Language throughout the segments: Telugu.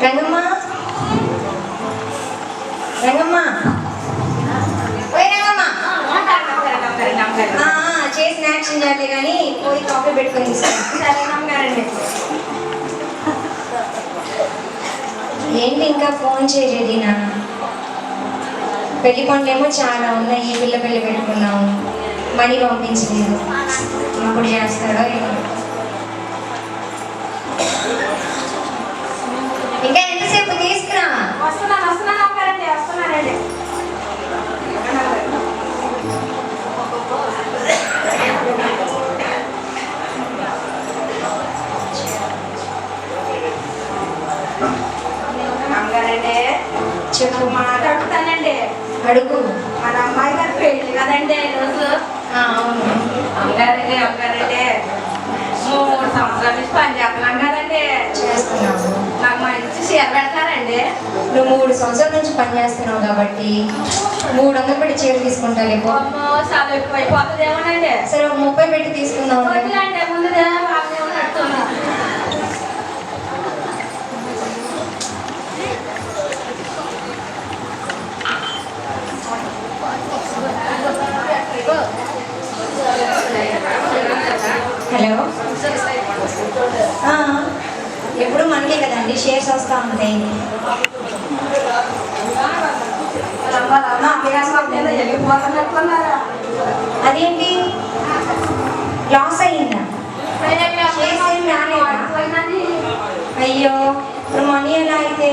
Kenapa? Kenapa? యాక్షన్ చేయాలి కానీ పోయి కాఫీ పెట్టుకొని తీసుకో ఏంటి ఇంకా ఫోన్ చేయలేదు నా పెళ్ళి పనులేమో చాలా ఉన్నాయి పిల్ల పెళ్ళి పెట్టుకున్నాము మనీ పంపించలేదు. ఇప్పుడు చేస్తాడో ఏమో. చెప్పు మాట్లాడుతానండి అడుగు. మన అమ్మాయి గారి పెళ్ళి కదండి ఈరోజు అవును. అమ్మగారండి అమ్మగారండి మూడు సంవత్సరాల నుంచి పని చేస్తున్నాం కదండి. చేస్తున్నాము. నాకు మంచి చీర పెడతారండి. నువ్వు మూడు సంవత్సరాల నుంచి పని చేస్తున్నావు కాబట్టి మూడు వందలు పెట్టి చీర తీసుకుంటా అమ్మో చాలా ఎక్కువ అయిపోతుందేమోనండి సరే ఒక ముప్పై పెట్టి హలో. ఎప్పుడు మనకే కదండి షేర్స్ వస్తూ ఉంటాయి. అదేంటి? లాస్ అయ్యిందా? అయ్యో ఇప్పుడు మనీ ఎలా అయితే?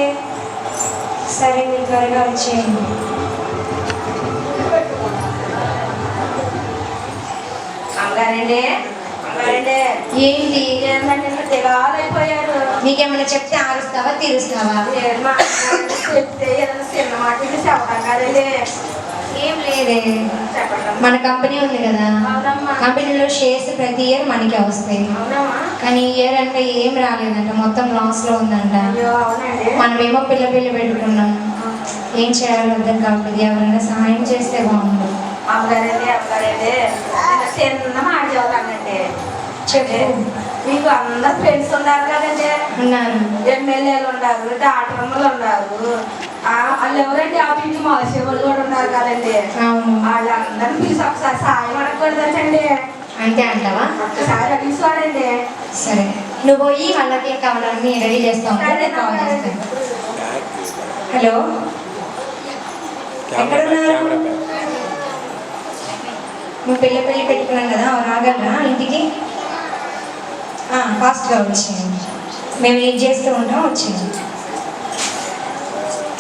సరే మీరు త్వరగా వచ్చేయండి. అమ్మగారండి ఏంటి? ఏంటంటే దిగాలైపోయారు నీకేమైనా చెప్తే ఆరుస్తావా తీరుస్తావా? చెప్తే ఏం లేదే. మన కంపెనీ ఉంది కదా. కంపెనీలో షేర్స్ ప్రతి ఇయర్ మనకే వస్తాయి. కానీ ఈ ఇయర్ అంటే ఏం రాలేదంట మొత్తం లాస్లో ఉందంట. మనమేమో పిల్ల పిల్ల పెట్టుకున్నాం. ఏం చేయాలో అర్థం కావట్లేదు. ఎవరైనా సహాయం చేస్తే నేను చిన్న మాట మీకు అందరు ఫ్రెండ్స్ ఉన్నారు కదండి. ఉన్నారు ఎమ్మెల్యేలు ఉన్నారు డాక్టర్లు ఉన్నారు. ఆ, వాళ్ళు ఎవరండి? ఆ ఇంటి మోసేవాళ్ళు కూడా ఉన్నారు కదండి. వాళ్ళందరినీ పిలిచి ఒకసారి సాయం అడగకూడదండి అంతే అంటావా? ఒక్కసారి అడిగి చూడండి సరే. నువ్వు పోయి వాళ్ళకి ఏం కావాలని రెడీ చేస్తావు. నేను కాల్ చేస్తాను. హలో? ఎక్కడున్నారు? నువ్వు పెళ్ళి పెళ్ళి పెట్టుకున్నాను కదా రాగలరా ఇంటికి? ఫాస్ట్గా వచ్చేయండి మేము ఏం చేస్తూ ఉంటాం వచ్చింది.